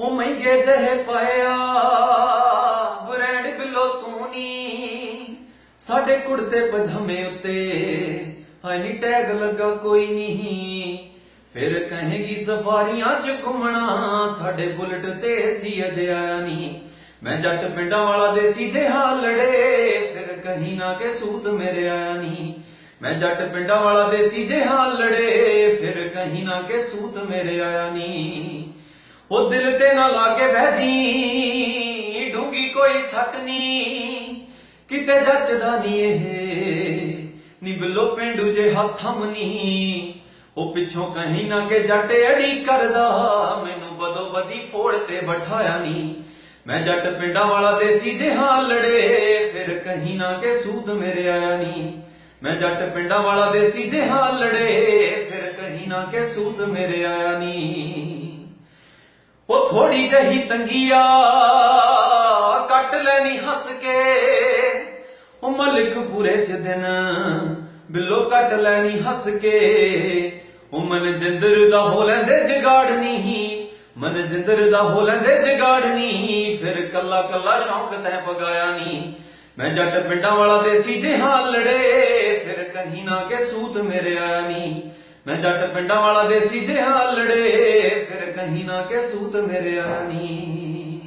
ਉਹ ਮਹਿੰਗੇ ਜਹੇ ਪਾਇਆ ਬ੍ਰੈਂਡ ਬਿੱਲੋ ਤੂੰ ਨੀ। ਸਾਡੇ ਕੁੜਤੇ ਪਜਾਮੇ ਉੱਤੇ ਹਾਈ ਨੀ ਟੈਗ ਲੱਗਾ ਕੋਈ ਨਹੀਂ ਫਿਰ ਕਹੇਗੀ, ਸਫਾਰੀਆਂ ਚ ਘੁੰਮਣਾ, ਸਾਡੇ ਬੁਲਟ ਤੇ ਸੀ ਅਜੇ ਆਇਆ ਨਹੀਂ ਮੈਂ ਜੱਟ ਪਿੰਡਾਂ ਵਾਲਾ ਦੇਸੀ ਜਿਹਾ ਲੜੇ, ਫਿਰ ਕਹੀਂ ਨਾ ਕਿ ਸੂਤ ਮੇਰੇ ਆਇਆ ਨਹੀਂ ਮੈਂ ਜੱਟ ਪਿੰਡਾਂ ਵਾਲਾ ਦੇਸੀ ਜਿਹਾ ਲੜੇ, ਫਿਰ ਕਹੀਂ ਨਾ ਕਿ ਸੂਤ ਮੇਰੇ ਆਇਆ ਨਹੀਂ ਉਹ ਦਿਲ ਤੇ ਨਾ ਲਾਗੇ ਬਹਿ ਜੀ, ਡੂੰਗੀ ਕੋਈ ਸੱਟ ਨਹੀਂ ਕਿਤੇ ਜੱਚਦਾ ਨਹੀਂ ਇਹ ਨੀ ਪਿੰਡੂ ਜੇ ਹੱਥਾਂ ਮਨੀ। ਉਹ ਪਿੱਛੋਂ ਕਹੀਂ ਨਾ ਕਿ ਜੱਟ ਅੜੀ ਕਰਦਾ, ਮੈਨੂੰ ਬਦੋ ਬਦੀ ਫੋੜ ਤੇ ਬਿਠਾਇਆ ਨਹੀਂ ਮੈਂ ਜੱਟ ਪਿੰਡਾਂ ਵਾਲਾ ਦੇਸੀ ਜਿਹਾ ਲੜੇ, ਫਿਰ ਕਹੀਂ ਨਾ ਕਿ ਸੂਦ ਮੇਰੇ ਆਇਆ ਨਹੀਂ ਮੈਂ ਜੱਟ ਪਿੰਡਾਂ ਵਾਲਾ ਦੇਸੀ ਜਿਹਾ ਲੜੇ, ਫਿਰ ਕਹੀਂ ਨਾ ਕਿ ਸੂਦ ਮੇਰੇ ਆਇਆ ਨਹੀਂ ਉਹ ਥੋੜੀ ਜਹੀ ਤੰਗੀਆ ਕੱਟ ਲੈਣੀ ਹੱਸ ਕੇ। ਉਹ ਮਲਿਕ ਪੂਰੇ ਚ ਦਿਨ ਬਿੱਲੋ ਕੱਟ ਲੈਣੀ ਹੱਸ ਕੇ। ਉਹ ਮਨ ਜਿੰਦਰ ਦਾ ਹੋ ਲੈਂਦੇ ਜਗਾੜਨੀ ਨਹੀਂ ਦਾ ਹੋ ਲੈਂਦੇ ਜਗਾੜ ਫਿਰ ਕੱਲਾ ਕੱਲਾ ਸ਼ੌਂਕ ਤੈ ਪਗਾਇਆ ਨਹੀਂ ਮੈਂ ਜੱਟ ਪਿੰਡਾਂ ਵਾਲਾ ਦੇਸੀ ਜਿਹਾ ਲੜੇ। ਫਿਰ ਕਹੀਂ ਨਾ ਕੇ ਸੂਤ ਮੇਰੇ ਆਇਆ ਨਹੀਂ ਮੈਂ ਜੱਟ ਪਿੰਡਾਂ ਵਾਲਾ ਦੇਸੀ ਜਿਹਾ ਲੜੇ, ਫਿਰ ਕਹੀਂ ਨਾ ਕਿ ਸੂਤ ਮੇਰੇ ਆਇਆ ਨਹੀਂ